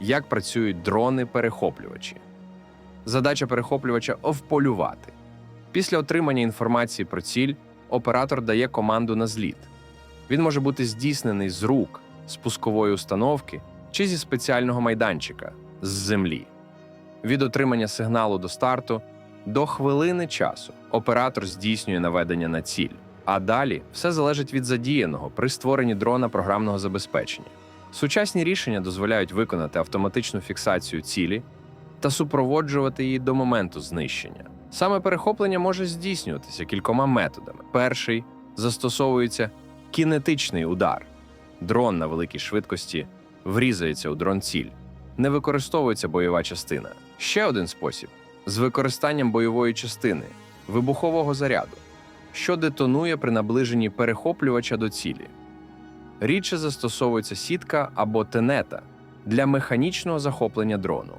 як працюють дрони-перехоплювачі. Задача перехоплювача вполювати. Після отримання інформації про ціль оператор дає команду на зліт. Він може бути здійснений з рук, з пускової установки чи зі спеціального майданчика з землі. Від отримання сигналу до старту до хвилини часу оператор здійснює наведення на ціль, а далі все залежить від задіяного при створенні дрона програмного забезпечення. Сучасні рішення дозволяють виконати автоматичну фіксацію цілі та супроводжувати її до моменту знищення. Саме перехоплення може здійснюватися кількома методами. Перший застосовується кінетичний удар. Дрон на великій швидкості врізається у дрон-ціль. Не використовується бойова частина. Ще один спосіб з використанням бойової частини вибухового заряду, що детонує при наближенні перехоплювача до цілі. Рідше застосовується сітка або тенета для механічного захоплення дрону.